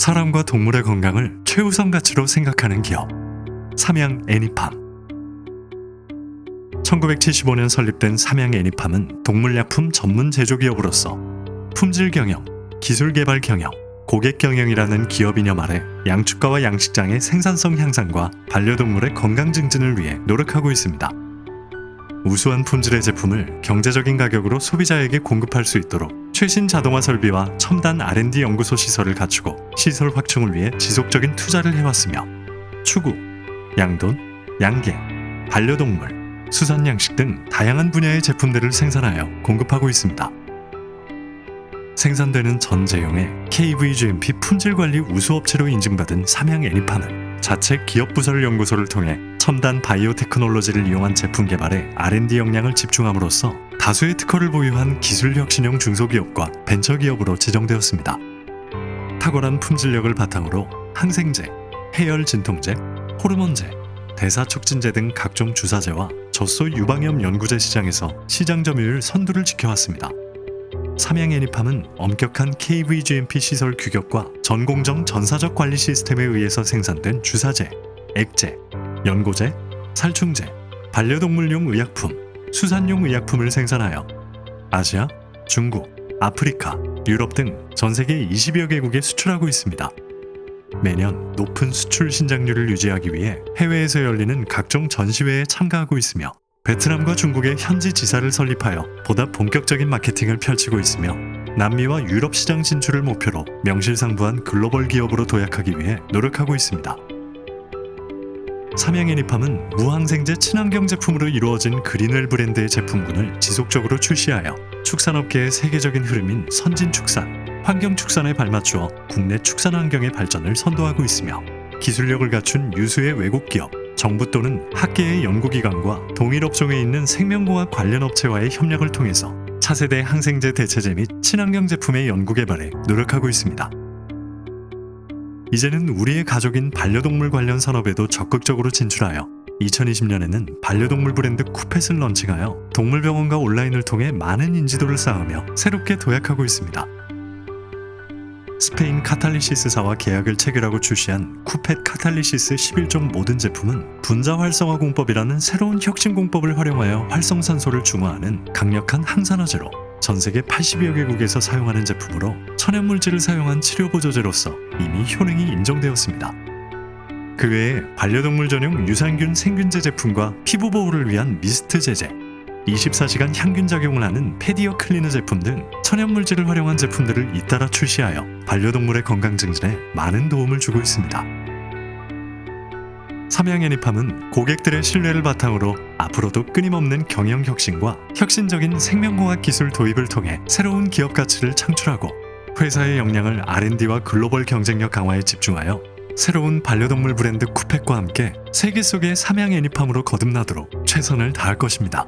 사람과 동물의 건강을 최우선 가치로 생각하는 기업 삼양 애니팜 1975년 설립된 삼양 애니팜은 동물약품 전문 제조기업으로서 품질 경영, 기술 개발 경영, 고객 경영이라는 기업 이념 아래 양축가와 양식장의 생산성 향상과 반려동물의 건강 증진을 위해 노력하고 있습니다. 우수한 품질의 제품을 경제적인 가격으로 소비자에게 공급할 수 있도록 최신 자동화 설비와 첨단 R&D 연구소 시설을 갖추고 시설 확충을 위해 지속적인 투자를 해왔으며 추구, 양돈, 양계, 반려동물, 수산 양식 등 다양한 분야의 제품들을 생산하여 공급하고 있습니다. 생산되는 전 제형의 KVGMP 품질관리 우수업체로 인증받은 삼양 애니팜은 자체 기업 부설 연구소를 통해 첨단 바이오 테크놀로지를 이용한 제품 개발에 R&D 역량을 집중함으로써 다수의 특허를 보유한 기술 혁신형 중소기업과 벤처기업으로 지정되었습니다. 탁월한 품질력을 바탕으로 항생제, 해열 진통제, 호르몬제, 대사 촉진제 등 각종 주사제와 젖소 유방염 연구제 시장에서 시장 점유율 선두를 지켜왔습니다. 삼양 애니팜은 엄격한 KVGMP 시설 규격과 전공정 전사적 관리 시스템에 의해서 생산된 주사제, 액제, 연고제, 살충제, 반려동물용 의약품, 수산용 의약품을 생산하여 아시아, 중국, 아프리카, 유럽 등 전 세계 20여 개국에 수출하고 있습니다. 매년 높은 수출 신장률을 유지하기 위해 해외에서 열리는 각종 전시회에 참가하고 있으며 베트남과 중국의 현지 지사를 설립하여 보다 본격적인 마케팅을 펼치고 있으며 남미와 유럽 시장 진출을 목표로 명실상부한 글로벌 기업으로 도약하기 위해 노력하고 있습니다. 삼양 애니팜은 무항생제 친환경 제품으로 이루어진 그린웰 브랜드의 제품군을 지속적으로 출시하여 축산업계의 세계적인 흐름인 선진 축산, 환경 축산에 발맞추어 국내 축산 환경의 발전을 선도하고 있으며 기술력을 갖춘 유수의 외국 기업, 정부 또는 학계의 연구기관과 동일 업종에 있는 생명공학 관련 업체와의 협력을 통해서 차세대 항생제 대체제 및 친환경 제품의 연구 개발에 노력하고 있습니다. 이제는 우리의 가족인 반려동물 관련 산업에도 적극적으로 진출하여 2020년에는 반려동물 브랜드 쿠펫을 런칭하여 동물병원과 온라인을 통해 많은 인지도를 쌓으며 새롭게 도약하고 있습니다. 스페인 카탈리시스사와 계약을 체결하고 출시한 쿠펫 카탈리시스 11종 모든 제품은 분자 활성화 공법이라는 새로운 혁신 공법을 활용하여 활성산소를 중화하는 강력한 항산화제로 전 세계 80여 개국에서 사용하는 제품으로 천연 물질을 사용한 치료 보조제로서 이미 효능이 인정되었습니다. 그 외에 반려동물 전용 유산균 생균제 제품과 피부 보호를 위한 미스트 제제, 24시간 향균 작용을 하는 페디어 클리너 제품 등 천연 물질을 활용한 제품들을 잇따라 출시하여 반려동물의 건강 증진에 많은 도움을 주고 있습니다. 삼양 애니팜은 고객들의 신뢰를 바탕으로 앞으로도 끊임없는 경영 혁신과 혁신적인 생명공학 기술 도입을 통해 새로운 기업 가치를 창출하고 회사의 역량을 R&D와 글로벌 경쟁력 강화에 집중하여 새로운 반려동물 브랜드 쿠펫과 함께 세계 속의 삼양 애니팜으로 거듭나도록 최선을 다할 것입니다.